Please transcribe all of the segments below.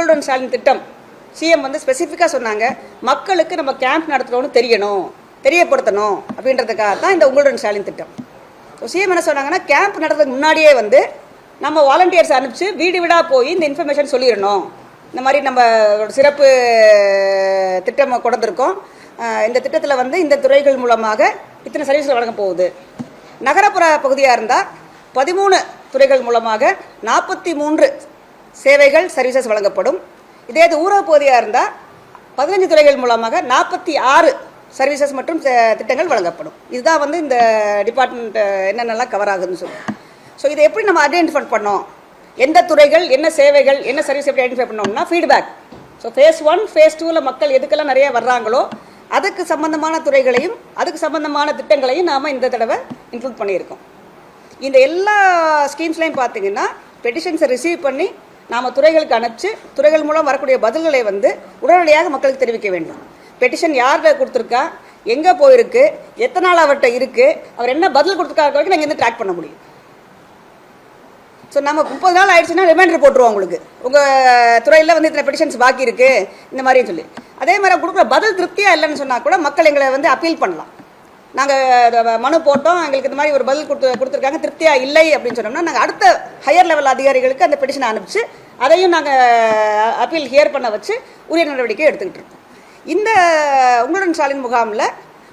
உங்களுடன் ஸ்டாலின் திட்டம். சிஎம் வந்து ஸ்பெசிஃபிக்காக சொன்னாங்க மக்களுக்கு நம்ம கேம்ப் நடத்துகிறோன்னு தெரியணும் தெரியப்படுத்தணும் அப்படின்றதுக்காக தான் இந்த உங்களுடன் ஸ்டாலின் திட்டம். ஸோ சிஎம் என்ன சொன்னாங்கன்னா கேம்ப் நடத்துறதுக்கு முன்னாடியே வந்து நம்ம வாலண்டியர்ஸ் அனுப்பிச்சு வீடு வீடாக போய் இந்த இன்ஃபர்மேஷன் சொல்லிடணும். இந்த மாதிரி நம்ம சிறப்பு திட்டம் கொண்டிருக்கோம் இந்த திட்டத்தில் வந்து இந்த துறைகள் மூலமாக இத்தனை சர்வீஸ்கள் வழங்க போகுது. நகரப்புற பகுதியாக இருந்தால் பதிமூணு துறைகள் மூலமாக நாற்பத்தி மூன்று சேவைகள் சர்வீசஸ் வழங்கப்படும். இதே இது ஊரக பகுதியாக இருந்தால் பதினஞ்சு துறைகள் மூலமாக நாற்பத்தி ஆறு சர்வீசஸ் மற்றும் திட்டங்கள் வழங்கப்படும். இதுதான் வந்து இந்த டிபார்ட்மெண்ட் என்னென்னலாம் கவர் ஆகுதுன்னு சொல்லுவோம் ஸோ இதை எப்படி நம்ம ஐடென்டிஃபை பண்ணோம்? எந்த துறைகள் என்ன சேவைகள் என்ன சர்வீஸ் எப்படி ஐடென்டிஃபை பண்ணோம்னா feedback so phase one phase டூவில் மக்கள் எதுக்கெல்லாம் நிறைய வர்றாங்களோ அதுக்கு சம்பந்தமான துறைகளையும் அதுக்கு சம்பந்தமான திட்டங்களையும் நாம் இந்த தடவை இன்க்ளூட் பண்ணியிருக்கோம். இந்த எல்லா ஸ்கீம்ஸ்லையும் பார்த்தீங்கன்னா பெட்டிஷன்ஸை ரிசீவ் பண்ணி நாம் துறைகளுக்கு அனுப்பிச்சு துறைகள் மூலம் வரக்கூடிய பதில்களை வந்து உடனடியாக மக்களுக்கு தெரிவிக்க வேண்டும். பெட்டிஷன் யார்கிட்ட கொடுத்துருக்கா? எங்கே போயிருக்கு? எத்தனை நாள் அவர்கிட்ட இருக்குது அவர் என்ன பதில் கொடுத்துருக்காரு வரைக்கும் நாங்கள் வந்து ட்ராக் பண்ண முடியும். ஸோ நம்ம முப்பது நாள் ஆயிடுச்சுன்னா ரிமைண்டர் போட்டுருவோம் உங்களுக்கு. உங்கள் துறையில் வந்து இத்தனை பெட்டிஷன்ஸ் பாக்கி இருக்குது இந்த மாதிரின்னு சொல்லி. அதே மாதிரி கொடுக்குற பதில் திருப்தியாக இல்லைன்னு சொன்னால் கூட மக்கள் எங்களை வந்து அப்பீல் பண்ணலாம். நாங்கள் மனு போட்டோம். எங்களுக்கு இந்த மாதிரி ஒரு பதில் கொடுத்து கொடுத்துருக்காங்க. திருப்தியாக இல்லை அப்படின்னு சொன்னோம்னா நாங்கள் அடுத்த ஹையர் லெவல் அதிகாரிகளுக்கு அந்த பெட்டிஷனை அனுப்பிச்சு அதையும் நாங்கள் அப்பீல் ஹியர் பண்ண வச்சு உரிய நடவடிக்கை எடுத்துக்கிட்டு இருக்கோம். இந்த உங்களுடன் ஸ்டாலின் முகாமில்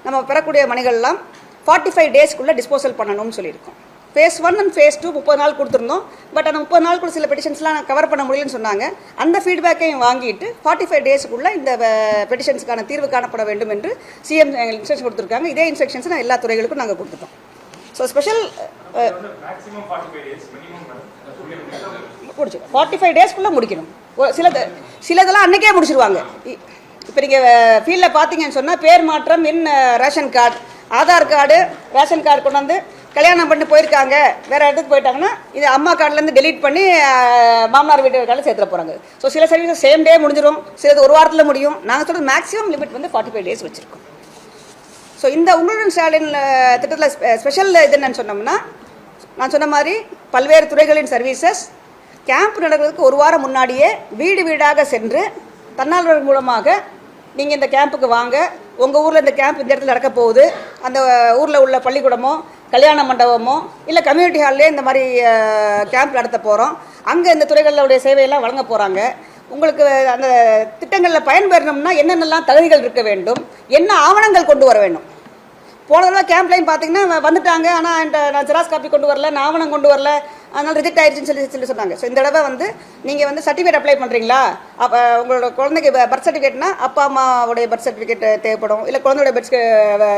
நம்ம பெறக்கூடிய மணிகள்லாம் ஃபார்ட்டி ஃபைவ் டேஸ்க்குள்ளே டிஸ்போசல் பண்ணணும்னு சொல்லியிருக்கோம். Phase one and phase two முப்பது நாள் கொடுத்துருந்தோம். பட் அந்த முப்பது நாளுக்குள்ள சில பெட்டிஷன்ஸ்லாம் கவர் பண்ண முடியலன்னு சொன்னாங்க. அந்த ஃபீட்பேக்கையும் வாங்கிட்டு ஃபார்ட்டி ஃபைவ் டேஸுக்குள்ளே இந்த பெட்டிஷன்ஸ்க்கான தீர்வு காணப்பட வேண்டும் என்று சிஎம் இன்ஸ்ட்ரக்ஷன் கொடுத்துருக்காங்க. இதே இன்ஸ்ட்ரக்ஷன்ஸ் நான் எல்லா துறைகளுக்கும் நாங்கள் கொடுத்துட்டோம். ஸோ ஸ்பெஷல் முடிச்சு ஃபார்ட்டி ஃபைவ் டேஸ்க்குள்ளே முடிக்கணும். சிலது சிலதெல்லாம் அன்றைக்கே முடிச்சிருவாங்க. இப்போ நீங்கள் ஃபீல்டில் பார்த்தீங்கன்னு சொன்னால் பேர் மாற்றம் என் ration card Aadhaar card ration card கொண்டு வந்து கல்யாணம் பண்ணி போயிருக்காங்க. வேறு இடத்துக்கு போயிட்டாங்கன்னா இது அம்மா கார்டுலேருந்து டெலீட் பண்ணி மாமனார் வீட்டு கார்டில் சேர்த்துட போகிறாங்க ஸோ சில சர்வீஸ் சேம் டே முடிஞ்சிடும் சிலது ஒரு வாரத்தில் முடியும். நாங்கள் சொல்கிறது மேக்ஸிமம் லிமிட் வந்து ஃபார்ட்டி ஃபைவ் டேஸ் வச்சுருக்கோம். ஸோ இந்த உங்களுடன் ஸ்டாலின் திட்டத்தில் ஸ்பெஷல் இது என்னன்னு சொன்னோம்னா நான் சொன்ன மாதிரி பல்வேறு துறைகளின் சர்வீசஸ் கேம்ப் நடக்கிறதுக்கு ஒரு வாரம் முன்னாடியே வீடு வீடாக சென்று தன்னார்வலர்கள் மூலமாக நீங்கள் இந்த கேம்புக்கு வாங்க உங்கள் ஊரில் இந்த கேம்ப் இந்த இடத்துல நடக்க போகுது அந்த ஊரில் உள்ள பள்ளிக்கூடமோ கல்யாண மண்டபமோ இல்லை கம்யூனிட்டி ஹால்லே இந்த மாதிரி கேம்ப் நடத்த போகிறோம் அங்கே இந்த துறைகளுடைய சேவையெல்லாம் வழங்க போகிறாங்க உங்களுக்கு அந்த திட்டங்களில் பயன்பெறணும்னா என்னென்னலாம் தகுதிகள் இருக்க வேண்டும்? என்ன ஆவணங்கள் கொண்டு வர வேண்டும்? போன தடவை கேம்ப்லைன் பார்த்தீங்கன்னா வந்துட்டாங்க. ஆனால் என்கிட்ட நான் ஜெராக்ஸ் காப்பி கொண்டு வரல நான் ஆவணம் கொண்டு வரல. அதனால் ரிஜெக்ட் ஆயிடுச்சுன்னு சொல்லி சொல்லி சொன்னாங்க. ஸோ இந்த தடவை வந்து நீங்கள் வந்து சர்டிஃபிகேட் அப்ளை பண்ணுறீங்களா அப்போ உங்களோட குழந்தைக்கு பர்த் சர்டிஃபிகேட்னா அப்பா அம்மாவுடைய பர்த் சர்டிஃபிகேட் தேவைப்படும். இல்லை குழந்தையோட பர்த்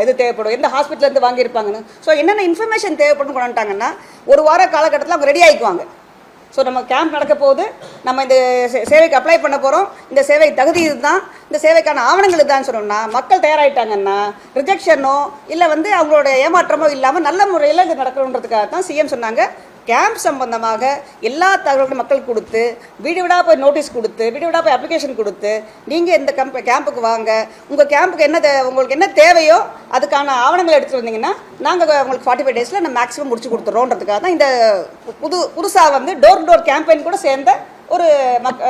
இது தேவைப்படும். எந்த ஹாஸ்பிட்டலேருந்து வாங்கியிருப்பாங்கன்னு. ஸோ என்னென்ன இன்ஃபர்மேஷன் தேவைப்படும் கொண்டுட்டாங்கன்னா ஒரு வார காலகட்டத்தில் அவங்க ரெடி ஆகிக்குவாங்க ஸோ நம்ம கேம்ப் நடக்க போகுது நம்ம இந்த சேவைக்கு அப்ளை பண்ண போகிறோம் இந்த சேவை தகுதி இதுதான். இந்த சேவைக்கான ஆவணங்கள் இதுதான் சொன்னோம்னா மக்கள் தயாராகிட்டாங்கன்னா ரிஜெக்ஷனோ இல்லை வந்து அவங்களோட ஏமாற்றமோ இல்லாமல் நல்ல முறையில் இது நடக்கணுன்றதுக்காக தான் சிஎம் சொன்னாங்க. கேம்ப் சம்பந்தமாக எல்லா தகவல்களும் மக்கள் கொடுத்து வீடு வீடாக போய் நோட்டீஸ் கொடுத்து வீடு வீடாக போய் அப்ளிகேஷன் கொடுத்து நீங்கள் இந்த கம்ப் கேம்புக்கு வாங்க. உங்கள் கேம்புக்கு என்ன தே- உங்களுக்கு என்ன தேவையோ அதுக்கான ஆவணங்களை எடுத்துகிட்டு வந்தீங்கன்னா நாங்கள் உங்களுக்கு ஃபார்ட்டி ஃபைவ் டேஸில் நம்ம மேக்ஸிமம் முடிச்சு கொடுத்துறோன்றதுக்காக தான் இந்த புது புதுசாக வந்து டோர் டோர் கேம்பெயின் கூட சேர்ந்த ஒரு மக்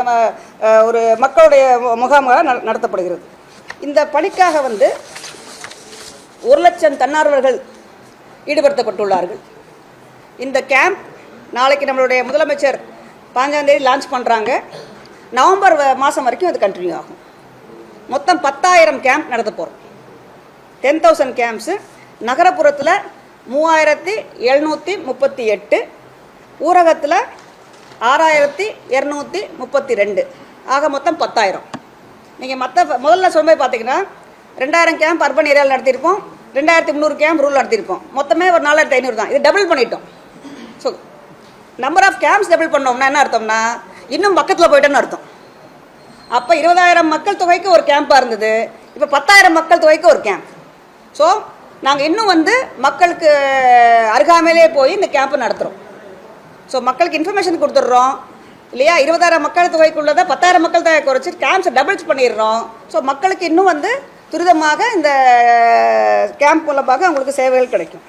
ஒரு மக்களுடைய முகாமாக நடத்தப்படுகிறது. இந்த பணிக்காக வந்து ஒரு லட்சம் தன்னார்வர்கள் ஈடுபடுத்தப்பட்டுள்ளார்கள். இந்த கேம்ப் நாளைக்கு நம்மளுடைய முதலமைச்சர் பாஞ்சாந்தேதி லான்ச் பண்ணுறாங்க நவம்பர் மாதம் வரைக்கும் அது கண்டினியூ ஆகும். மொத்தம் பத்தாயிரம் கேம்ப் நடத்த போகிறோம் டென் தௌசண்ட் கேம்ப்ஸு நகரப்புறத்தில் மூவாயிரத்தி எழுநூற்றி முப்பத்தி எட்டு ஊரகத்தில் ஆறாயிரத்தி இரநூத்தி முப்பத்தி ரெண்டு. ஆக மொத்தம் பத்தாயிரம். நீங்கள் மற்ற முதல்ல சொல்லும்போது பார்த்தீங்கன்னா ரெண்டாயிரம் கேம்ப் அர்பன் ஏரியாவில் நடத்தியிருப்போம். ரெண்டாயிரத்தி முந்நூறு கேம்ப் ரூல் நடத்தியிருப்போம். மொத்தமே ஒரு நாலாயிரத்தி ஐநூறு தான். இது டபுள் பண்ணிட்டோம். So number of camps double பண்ணோம்னா என்ன அர்த்தம்னா இன்னும் பக்கத்தில் போயிட்டேன்னு அர்த்தம். அப்போ இருபதாயிரம் மக்கள் தொகைக்கு ஒரு கேம்பாக இருந்தது. இப்போ பத்தாயிரம் மக்கள் தொகைக்கு ஒரு கேம்ப் ஸோ நாங்கள் இன்னும் வந்து மக்களுக்கு அருகாமையிலே போய் இந்த கேம்ப் நடத்துகிறோம் ஸோ மக்களுக்கு இன்ஃபர்மேஷன் கொடுத்துட்றோம். இல்லையா? இருபதாயிரம் மக்கள் தொகைக்குள்ளதை பத்தாயிரம் மக்கள் தொகை குறைச்சி கேம்ப்ஸை டபுள்ஸ் பண்ணிடுறோம். ஸோ மக்களுக்கு இன்னும் வந்து துரிதமாக இந்த கேம்ப் மூலமாக அவங்களுக்கு சேவைகள் கிடைக்கும்.